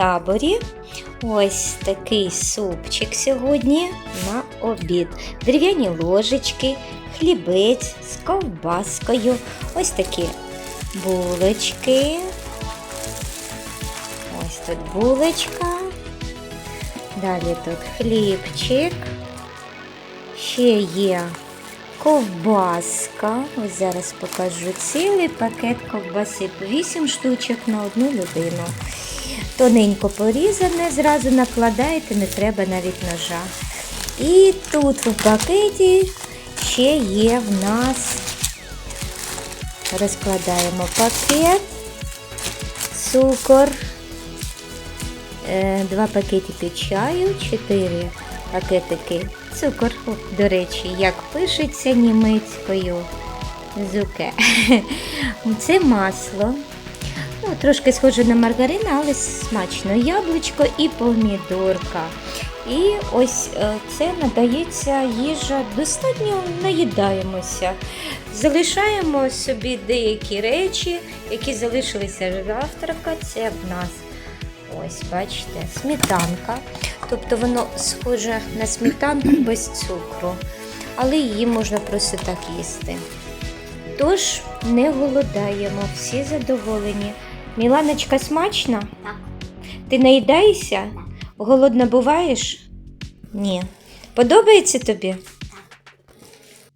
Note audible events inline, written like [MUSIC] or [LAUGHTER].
таборі. Ось такий супчик сьогодні на обід. Дерев'яні ложечки, хлібець з ковбаскою. Ось такі булочки. Ось тут булочка. Далі тут хлібчик. Ще є ковбаска. Ось зараз покажу цілий пакет ковбаси по 8 штучок на одну людину. Тоненько порізане, зразу накладаєте, не треба навіть ножа. І тут в пакеті ще є в нас, розкладаємо пакет, цукор, е, два пакетики чаю, чотири пакетики цукор. До речі, як пишеться німецькою зуке. [LAUGHS] Це масло. Ну, трошки схоже на маргарин, але смачно. Яблучко і помідорка. І ось е, це надається їжа, достатньо наїдаємося. Залишаємо собі деякі речі, які залишилися завтрака. Це в нас ось, бачите, сметанка. Тобто воно схоже на сметанку без цукру, але її можна просто так їсти. Тож не голодаємо, всі задоволені. Міланочка смачна? Так. Ти наїдаєшся? Голодна буваєш? Ні. Подобається тобі?